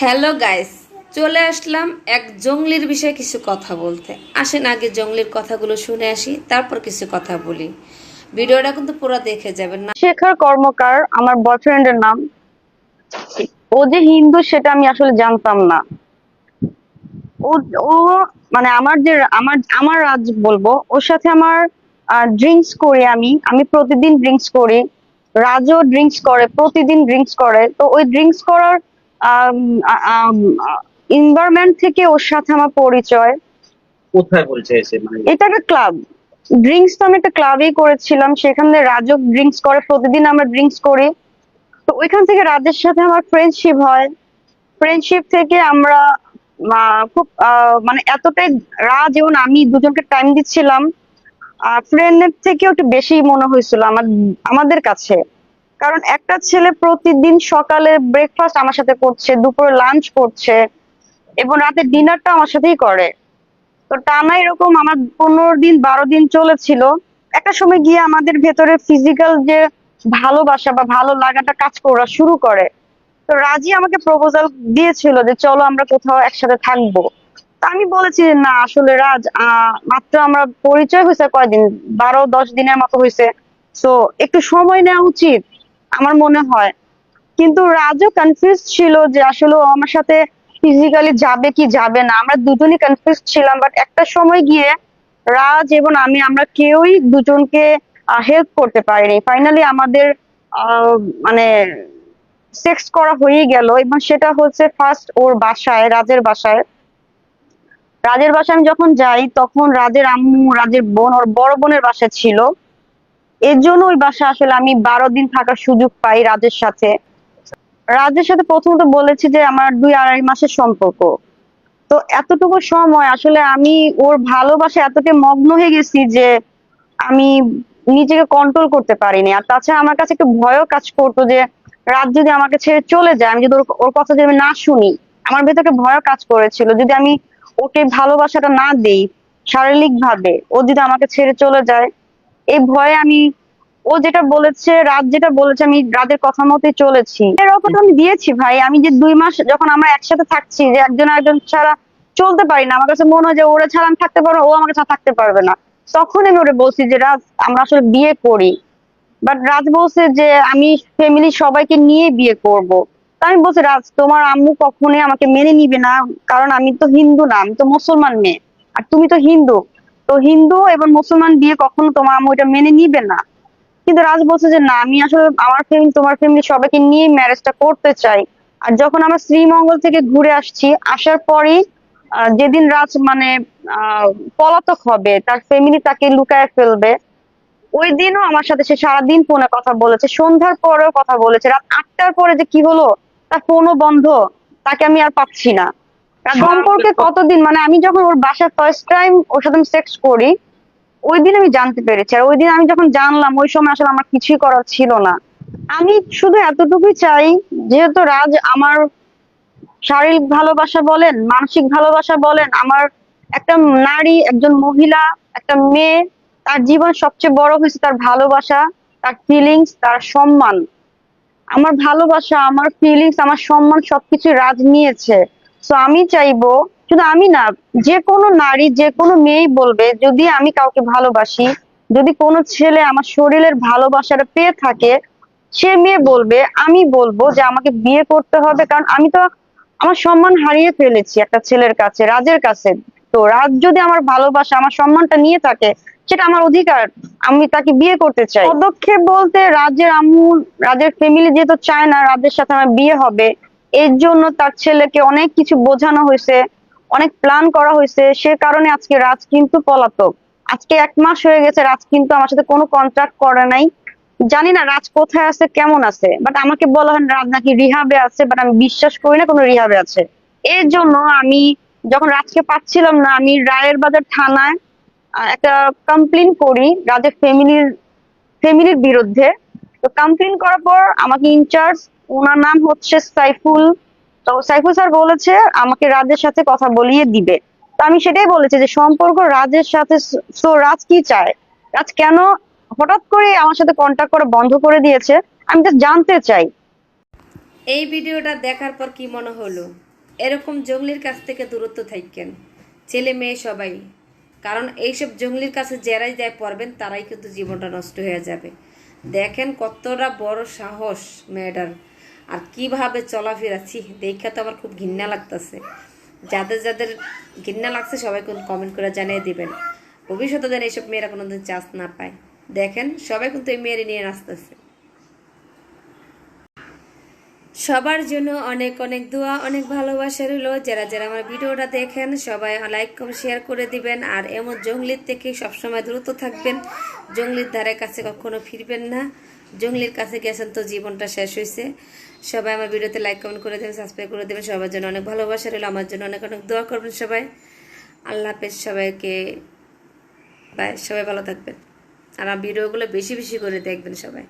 Hello guys, চলে আসলাম এক জঙ্গলির বিষয়ে কিছু কথা বলতে। আসেন আগে জঙ্গলির কথাগুলো শুনে আসি, তারপর কিছু কথা বলি। ভিডিওটা কিন্তু পুরো দেখে যাবেন। না শেখর কর্মকার, আমার বয়ফ্রেন্ডের নাম। ও যে হিন্দু, সেটা আমি আসলে জানতাম না। ও ও মানে আমার যে, আমার আমার রাজ বলব, ওর সাথে আমার ড্রিঙ্কস করি আমি। আমি প্রতিদিন ড্রিঙ্কস করি। রাজও ড্রিঙ্কস করে, প্রতিদিন ড্রিঙ্কস করে। তো ওই ড্রিঙ্কস করার এনভায়রনমেন্ট থেকে ওর সাথে আমার পরিচয়। কোথায় এসে মানে এটা একটা ক্লাব ড্রিঙ্কস তো আমি একটা ক্লাবেই করেছিলাম। সেখানে রাজক ড্রিঙ্কস করে প্রতিদিন আমরা ড্রিঙ্কস করি। তো ওইখান থেকে রাজের সাথে আমার ফ্রেন্ডশিপ হয়। ফ্রেন্ডশিপ থেকে আমরা খুব মানে এতটাই রাজ এবং আমি দুজনকে টাইম দিচ্ছিলাম। ফ্রেন্ডের থেকেও একটু বেশি মনে হয়েছিল আমার আমাদের কাছে। কারণ একটা ছেলে প্রতিদিন সকালে ব্রেকফাস্ট আমার সাথে করছে, দুপুরে লাঞ্চ করছে এবং রাতে ডিনারটা আমার সাথেই করে। তো টানা এরকম আমার পনেরো দিন, বারো দিন চলেছিল। একটা সময় গিয়ে আমাদের ভেতরে ফিজিক্যাল যে ভালোবাসা বা ভালো লাগাটা কাজ করা শুরু করে। তো রাজি আমাকে প্রপোজাল দিয়েছিল যে চলো আমরা কোথাও একসাথে থাকব। তা আমি বলেছি না, আসলে রাজ মাত্র আমরা পরিচয় হয়েছে কয়দিন? বারো, দশ দিনের মতো হয়েছে। তো একটু সময় নেওয়া উচিত। আমার মনে হয়। কিন্তু রাজও কনফিউজ ছিল যে আসলে আমার সাথে ফিজিক্যালি যাবে কি যাবে না। আমরা দুজনই কনফিউজ ছিলাম বাট একটা সময় গিয়ে রাজ এবং আমি, আমরা কেউই দুজনকে হেল্প করতে পারিনি। ফাইনালি আমাদের মানে সেক্স করা হয়ে গেল এবং সেটা হচ্ছে ফার্স্ট ওর বাসায়, রাজের বাসায়। রাজের বাসায় আমি যখন যাই, তখন রাজের আম্মু, রাজের বোন, ওর বড় বোনের বাসায় ছিল। এর জন্য ওই বাসা আসলে আমি বারো দিন থাকার সুযোগ পাই রাজের সাথে। রাজের সাথে প্রথমত বলেছি যে আমার দুই আড়াই মাসের সম্পর্ক। তো এতটুকু সময় আসলে আমি ওর ভালোবাসা এতটাই মগ্ন হয়ে গেছি যে আমি নিজেকে কন্ট্রোল করতে পারিনি। আর তাছাড়া আমার কাছে একটু ভয়ও কাজ করতো যে রাত যদি আমাকে ছেড়ে চলে যায়, আমি যদি ওর- ওর কথা যদি আমি না শুনি, আমার ভেতরে ভয়ও কাজ করেছিল। যদি আমি ওকে ভালোবাসাটা না দিই শারীরিক ভাবে ও যদি আমাকে ছেড়ে চলে যায় এই ভয়ে আমি, ও যেটা বলেছে রাত যেটা বলেছে, আমি রাতের কথা মতে চলেছি। এর অফারটা আমি দিয়েছি ভাই, আমি যে দুই মাস যখন আমরা একসাথে থাকছি, যে একজন একজন ছাড়া চলতে পারি না, আমার কাছে মনে হয় যে ওরা ছাড়া আমি থাকতে পারব, ও আমার কাছে থাকতে পারবে না। তখন আমি ওরে বলছি যে, রাজ, আমরা আসলে বিয়ে করি। বাট রাজ বলছে যে, আমি ফ্যামিলি সবাইকে নিয়ে বিয়ে করব। আমি বলছি, রাজ, তোমার আম্মু কখনোই আমাকে মেনে নিবে না, কারণ আমি তো হিন্দু না, আমি তো মুসলমান মেয়ে। আর তুমি তো হিন্দু। তো হিন্দু এবং মুসলমান বিয়ে কখনো তোমার আম্মু এটা মেনে নিবে না। কিন্তু রাজ বলছে যে না আমি আসলে আমার ফ্যামিলি তোমার ফ্যামিলি সবাইকে নিয়ে ম্যারেজটা করতে চাই। আর যখন আমরা শ্রীমঙ্গল থেকে ঘুরে আসছি আসার আহ, যেদিন রাজ মানে পলাতক হবে তার ফ্যামিলি তাকে লুকায় ফেলবে ওই দিনও আমার সাথে সে সারাদিন ফোনে কথা বলেছে সন্ধ্যার পরেও কথা বলেছে রাত আটটার পরে যে কি হলো তার ফোনও বন্ধ তাকে আমি আর পাচ্ছি না। সম্পর্কে কতদিন? মানে আমি যখন ওর বাসায় ফার্স্ট টাইম ওর সাথে আমি সেক্স করি ওই দিন আমি জানতে পেরেছি। আর ওই দিন আমি যখন জানলাম ওই সময় আসলে আমার কিছুই করার ছিল না। আমি শুধু এতটুকুই চাই যেহেতু রাজ আমার শারীরিক ভালোবাসা বলেন মানসিক ভালোবাসা বলেন আমার একটা নারী একজন মহিলা একটা মেয়ে তার জীবন সবচেয়ে বড় হয়েছে তার ভালোবাসা তার ফিলিংস তার সম্মান। আমার ভালোবাসা আমার ফিলিংস আমার সম্মান সবকিছু রাজ নিয়েছে। তো আমি চাইব, শুধু আমি না, যে কোনো নারী, যে কোনো মেয়েই বলবে, যদি আমি কাউকে ভালোবাসি, যদি কোনো ছেলে আমার শরীরের ভালোবাসাটা পেয়ে থাকে, সে মেয়ে বলবে, আমি বলব যে আমাকে বিয়ে করতে হবে, কারণ আমি তো আমার সম্মান হারিয়ে ফেলেছি একটা ছেলের কাছে, রাজের কাছে। তো রাজ যদি আমার ভালোবাসা, আমার সম্মানটা নিয়ে থাকে, সেটা আমার অধিকার, আমি তাকে বিয়ে করতে চাই। পদক্ষেপ বলতে রাজের আম্মু, রাজের ফ্যামিলি যেহেতু চায় না, রাজের সাথে আমার বিয়ে হবে এর জন্য তার ছেলেকে অনেক কিছু বোঝানো হয়েছে, অনেক প্ল্যান করা হয়েছে। সে কারণে আজকে রাজ কিন্তু পলাতক। আজকে এক মাস হয়ে গেছে রাজ কিন্তু আমার সাথে কোনো কন্ট্রাক্ট করে নাই। জানি না রাজ কোথায় আছে, কেমন আছে বাট আমাকে বলা হয় রাজ নাকি রিহাবে আছে বাট আমি বিশ্বাস করি না কোনো রিহাবে আছে। এর জন্য আমি যখন রাজকে পাচ্ছিলাম না, আমি রায়ের বাজার থানায় একটা কমপ্লেন করি রাজের ফ্যামিলির ফ্যামিলির বিরুদ্ধে। তো কমপ্লেন করার পর আমাকে ইনচার্জ ওনার নাম হচ্ছে সাইফুল। তো সাইফুল স্যার বলেছে, আমাকে রাজের সাথে কথা বলিয়ে দিবে। তো আমি সেটাই বলেছি যে, সম্পর্ক রাজের সাথে সো রাজ কি চায়? রাজ কেন হঠাৎ করে আমার সাথে কন্ট্যাক্ট করা বন্ধ করে দিয়েছে? আমি জাস্ট জানতে চাই। এই ভিডিওটা দেখার পর কি মনে হলো? এরকম জঙ্গলির কাছ থেকে দূরত্ব থাকেন ছেলে মেয়ে সবাই। কারণ এইসব জঙ্গলির কাছে যারাই যায় পড়বেন, তারাই কিন্তু জীবনটা নষ্ট হয়ে যাবে। দেখেন কতটা বড় সাহস মেয়েটার। আর কীভাবে চলাফেরা? ছি, দেখা তো আমার খুব ঘৃণা লাগতেছে। যাদের যাদের ঘৃণা লাগছে, সবাই কোন কমেন্ট করে জানিয়ে দিবেন। ভবিষ্যতে যেন এইসব মেয়েরা কোনোদিন চান্স না পায়। দেখেন, সবাই কিন্তু এই মেয়েরে নিয়ে নাচতেছে। সবার জন্য অনেক অনেক দোয়া, অনেক ভালোবাসা রইল। যারা যারা আমার ভিডিওটা দেখেন, সবাই লাইক কম শেয়ার করে দিবেন। আর এমন জঙ্গলির থেকে সবসময় দ্রুত থাকবেন। জঙ্গলির ধারে কাছে কখনো ফিরবেন না। জঙ্গলির কাছে গেছেন তো জীবনটা শেষ হয়েছে সবাই আমার ভিডিওতে লাইক কমেন্ট করে দেবেন সাবস্ক্রাইব করে দেবেন। সবার জন্য অনেক ভালোবাসা রইল। আমার জন্য অনেক অনেক দোয়া করবেন সবাই। আল্লাহ হাফেজ সবাইকে। বাই সবাই ভালো থাকবেন। আর আমার ভিডিওগুলো বেশি বেশি করে দেখবেন সবাই।